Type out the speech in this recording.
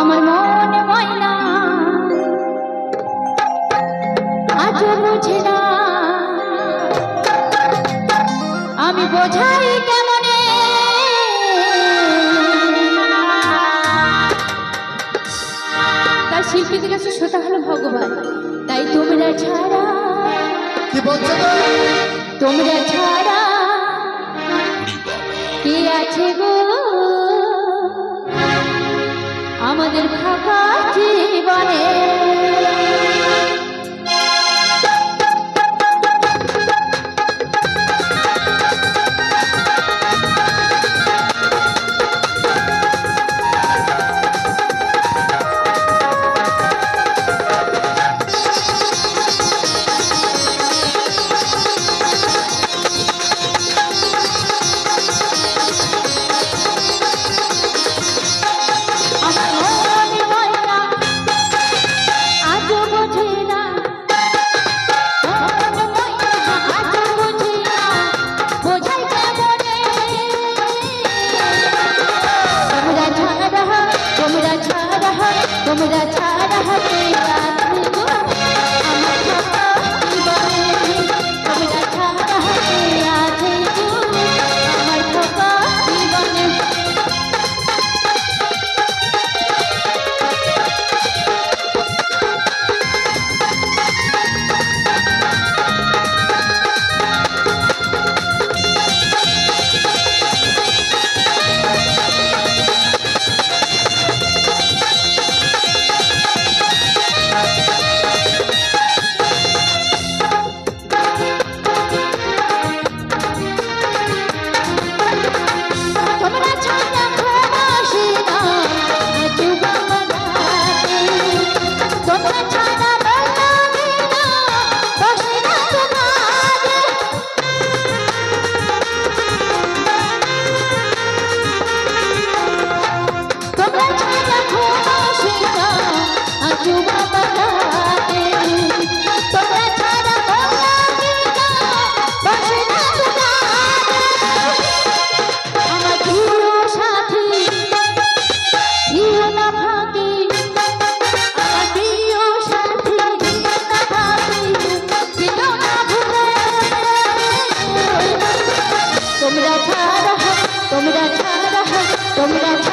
আমার মন ময়না। আজ বুঝে না। আমি বোঝাই কেমনে? তার শিল্পীদের কাছে শ্রোতা হলো ভগবান। তাই তোমরা ছাড়া। কি বলছো? তোমরা? ছাড়া। কে আছে গো? আমাদের ফাঁকা জীবনে। তোমরা ছাড়া তোমরা ছাড়া তোমরা